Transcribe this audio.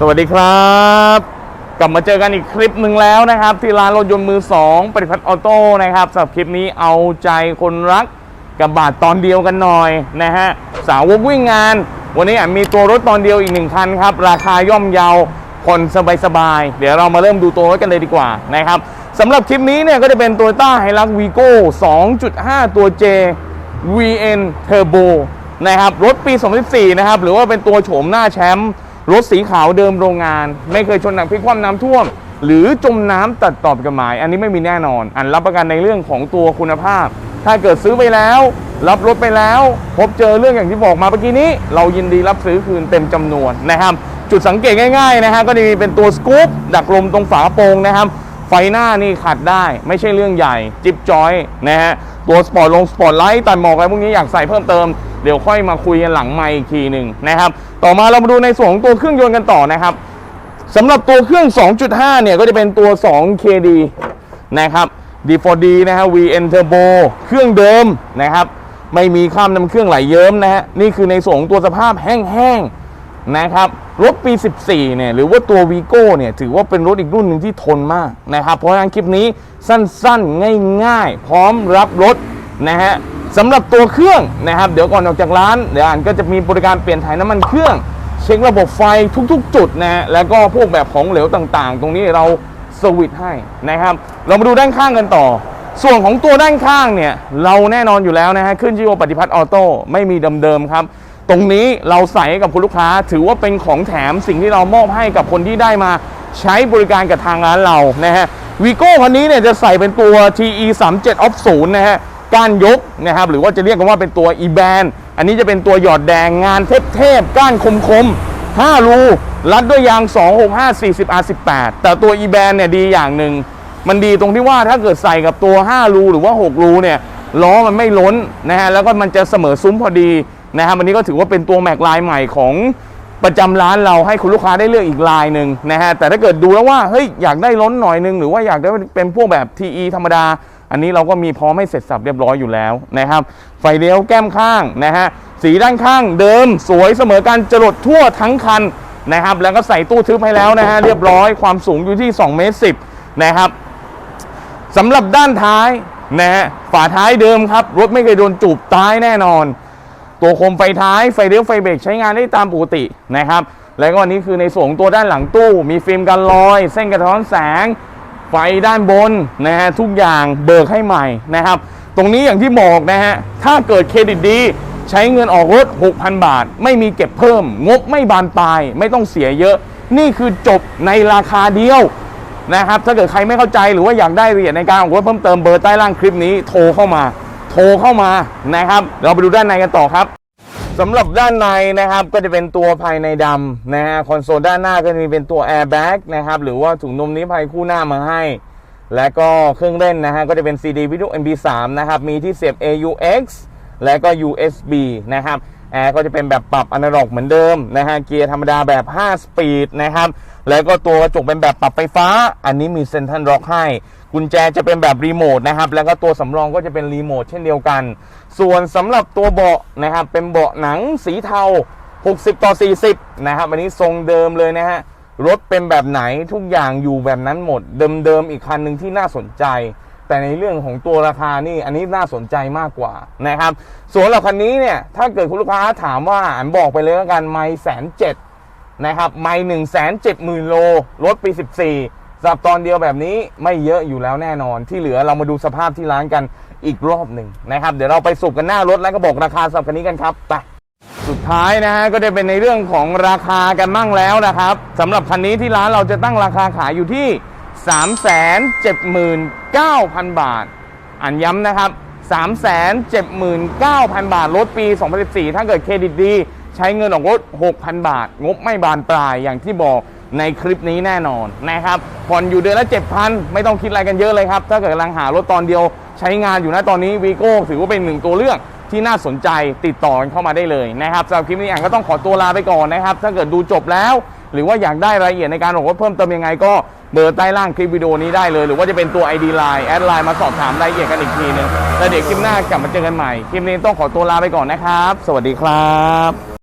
สวัสดีครับ กลับมาเจอกันอีกคลิปหนึ่งแล้วนะครับ ที่ร้านรถยนต์มือ 2ปฏิพัฒน์ออโต้นะครับสำหรับคลิปนี้เอาใจคนรักกับบาทตอนเดียวกันหน่อยนะฮะสาวกวิ่งงาน วันนี้มีตัวรถตอนเดียวอีกหนึ่งคันครับ ราคาย่อมเยาผ่อนสบายๆ เดี๋ยวเรามาเริ่มดูตัวรถกันเลยดีกว่านะครับสำหรับคลิปนี้เนี่ยก็จะเป็น Toyota Hilux Vigo 2.5 ตัว J VN Turbo นะครับรถปี 2014 นะครับหรือว่าเป็นตัวโฉมหน้าแชมป์ รถสีขาวเดิมโรงงาน ไม่เคยชนหนักพลิกคว่ำน้ำท่วม หรือจมน้ำตัดตอบกฎหมาย อันนี้ไม่มีแน่นอน อันรับประกันในเรื่องของตัวคุณภาพ ถ้าเกิดซื้อไปแล้ว รับรถไปแล้ว พบเจอเรื่องอย่างที่บอกมาเมื่อกี้นี้ เรายินดีรับซื้อคืนเต็มจำนวนนะครับ จุดสังเกตง่ายๆนะฮะก็จะมีเป็นตัวสกู๊ปดักลมตรงฝากระโปรงนะครับไฟหน้านี่ขัดได้ไม่ใช่เรื่องใหญ่ จิ๊บจอยนะฮะ ตัวสปอร์ตลงสปอร์ตไลท์ตัดหมอกอะไรพวกนี้อยากใส่เพิ่มเติมเดี๋ยวค่อยมาคุยกันหลังไมค์อีกทีหนึ่งนะครับต่อมาเรามาดูในส่วนของตัวเครื่องยนต์กันต่อนะครับสำหรับตัวเครื่อง 2.5 เนี่ยก็จะเป็นตัว 2 KD นะครับ D4D นะฮะ VN Turbo เครื่องเดิมนะครับ ไม่มีข้ามน้ำเครื่องไหลเยิ้มนะฮะ นี่คือในส่วนของตัวสภาพแห้งๆ นะครับรถปี 14 เนี่ยหรือว่าตัว Vigo เนี่ยถือว่าเป็นรถอีกรุ่นหนึ่งที่ทนมากนะครับเพราะฉะนั้นคลิปนี้สั้นๆ ง่ายๆ พร้อมรับรถนะฮะสำหรับตัวเครื่องนะครับ เดี๋ยวก่อนออกจากร้านเดี๋ยวอ่านก็จะมีบริการเปลี่ยนถ่ายน้ำมันเครื่อง เช็คระบบไฟทุกๆ จุดนะฮะแล้วก็พวกแบบของเหลวต่างๆ ตรงนี้เราสวิตให้นะครับ เรามาดูด้านข้างกันต่อ ส่วนของตัวด้านข้างเนี่ยเราแน่นอนอยู่แล้วนะฮะขึ้นชื่อว่าปฏิพัฒน์ออโต้ไม่มีเดิมๆครับ ตรงนี้เราใส่ให้กับคุณลูกค้า ถือว่าเป็นของแถมสิ่งที่เรามอบให้กับคนที่ได้มาใช้บริการกับทางร้านเรานะฮะวีโก้คันนี้เนี่ยจะใส่เป็นตัว TE 3 7 Off 0นะฮะก้านยกนะครับหรือว่าจะเรียกกันว่าเป็นตัว e b a n อันนี้จะเป็นตัวหยอดแดงงานเทพๆก้านคมๆ5รูรัดด้วยยาง 265 40 R18 แต่ตัว e b a n เนี่ยดีอย่างหนึ่งมันดีตรงที่ว่าถ้าเกิดใส่กับตัว 5 รูหรือว่า 6 รูเนี่ยล้อมันไม่ล้นนะฮะแล้วก็มันจะเสมอซุ้มพอดี นะครับวันนี้ก็ถือว่าเป็นตัวแม็กลายใหม่ของประจำร้านเราให้คุณลูกค้าได้เลือกอีกลายหนึ่งนะฮะแต่ถ้าเกิดดูแล้วว่าเฮ้ยอยากได้ล้นหน่อยนึงหรือว่าอยากได้เป็นพวกแบบ TE ธรรมดา อันนี้เราก็มีพร้อมให้เสร็จสับเรียบร้อยอยู่แล้วนะครับไฟเลี้ยวแก้มข้างนะฮะสีด้านข้างเดิมสวยเสมอกันจรดทั่วทั้งคันนะครับแล้วก็ใส่ตู้ทึบให้แล้วนะฮะเรียบร้อยความสูงอยู่ที่2เมตร10นะครับสำหรับด้านท้ายนะฮะฝาท้ายเดิมครับรถไม่เคยโดนจูบท้ายแน่นอน ตัวโคมไฟท้ายไฟเลี้ยวไฟเบรกใช้งานได้ตามปกตินะครับ แล้วก็อันนี้คือในส่วนของตัวด้านหลังตู้ มีฟิล์มกันรอย เส้นกระท้อนแสง ไฟด้านบนนะฮะทุกอย่างเบิกให้ใหม่นะครับ ตรงนี้อย่างที่บอกนะฮะถ้าเกิดเครดิตดีใช้เงินออกรถ 6,000 บาท ไม่มีเก็บเพิ่ม งบไม่บานปลาย ไม่ต้องเสียเยอะ นี่คือจบในราคาเดียวนะครับ ถ้าเกิดใครไม่เข้าใจหรือว่าอยากได้รายละเอียดในการออกรถเพิ่มเติมเบอร์ใต้ล่างคลิปนี้โทรเข้ามา โทรเข้ามานะครับ เราไปดูด้านในกันต่อครับสำหรับด้านในนะครับก็จะเป็นตัวภายในดำนะฮะคอนโซลด้านหน้าก็จะมีเป็นตัวแอร์แบ็กนะครับหรือว่าถุงนมนิรภัยคู่หน้ามาให้ และก็เครื่องเล่นนะฮะก็จะเป็น CD วิดีโอ MP3 นะครับมีที่เสียบ AUX และก็ USB นะครับ แอร์ก็จะเป็นแบบปรับอนาล็อกเหมือนเดิมนะฮะเกียร์ธรรมดาแบบ 5 สปีดนะครับแล้วก็ตัวกระจกเป็นแบบปรับไฟฟ้า อันนี้มีเซ็นทรัลล็อกให้กุญแจจะเป็นแบบรีโมทนะครับแล้วก็ตัวสำรองก็จะเป็นรีโมทเช่นเดียวกัน ส่วนสำหรับตัวเบาะนะครับเป็นเบาะหนังสีเทา 60 ต่อ 40 นะครับอันนี้ทรงเดิมเลยนะฮะรถเป็นแบบไหนทุกอย่างอยู่แบบนั้นหมด เดิมๆอีกคันหนึ่งที่น่าสนใจ แต่ในเรื่องของตัวราคานี่อันนี้น่าสนใจมากกว่านะครับส่วนเราคันนี้เนี่ยถ้าเกิดคุณลูกค้าถามว่าอันบอกไปเลยแล้วกันไม่แสนเจ็ดนะครับไม่หนึ่งแสนเจ็ดหมื่นโลรถปี14สำหรับตอนเดียวแบบนี้ไม่เยอะอยู่แล้วแน่นอน ที่เหลือเรามาดูสภาพที่ร้านกันอีกรอบหนึ่งนะครับ เดี๋ยวเราไปสุกกันหน้ารถแล้วก็บอกราคาสำหรับคันนี้กันครับไปสุดท้ายนะฮะก็จะเป็นในเรื่องของราคากันมั่งแล้วนะครับสำหรับคันนี้ที่ร้านเราจะตั้งราคาขายอยู่ที่ 379,000 บาท อ่านย้ำนะครับ 379,000 บาท รถปี 2014 ถ้าเกิดเครดิตดี ใช้เงินออกรถ 6,000 บาท งบไม่บานปลายอย่างที่บอกในคลิปนี้แน่นอนนะครับผ่อนอยู่เดือนละ 7,000 ไม่ต้องคิดอะไรกันเยอะเลยครับ ถ้าเกิดกำลังหารถตอนเดียวใช้งานอยู่นะตอนนี้วีโก้ถือว่าเป็นหนึ่งตัวเลือกที่น่าสนใจติดต่อเข้ามาได้เลยนะครับสำหรับคลิปนี้อ่านก็ต้องขอตัวลาไปก่อนนะครับ ถ้าเกิดดูจบแล้ว หรือว่าอยากได้รายละเอียดในการบอกว่าเพิ่มเติมยังไงก็เบอร์ใต้ล่างคลิปวิดีโอนี้ได้เลย หรือว่าจะเป็นตัว ID Line แอดไลน์มาสอบถามรายละเอียดกันอีกทีหนึงแล้วเดี๋ยวคลิปหน้ากลับมาเจอกันใหม่คลิปนี้ต้องขอตัวลาไปก่อนนะครับ สวัสดีครับ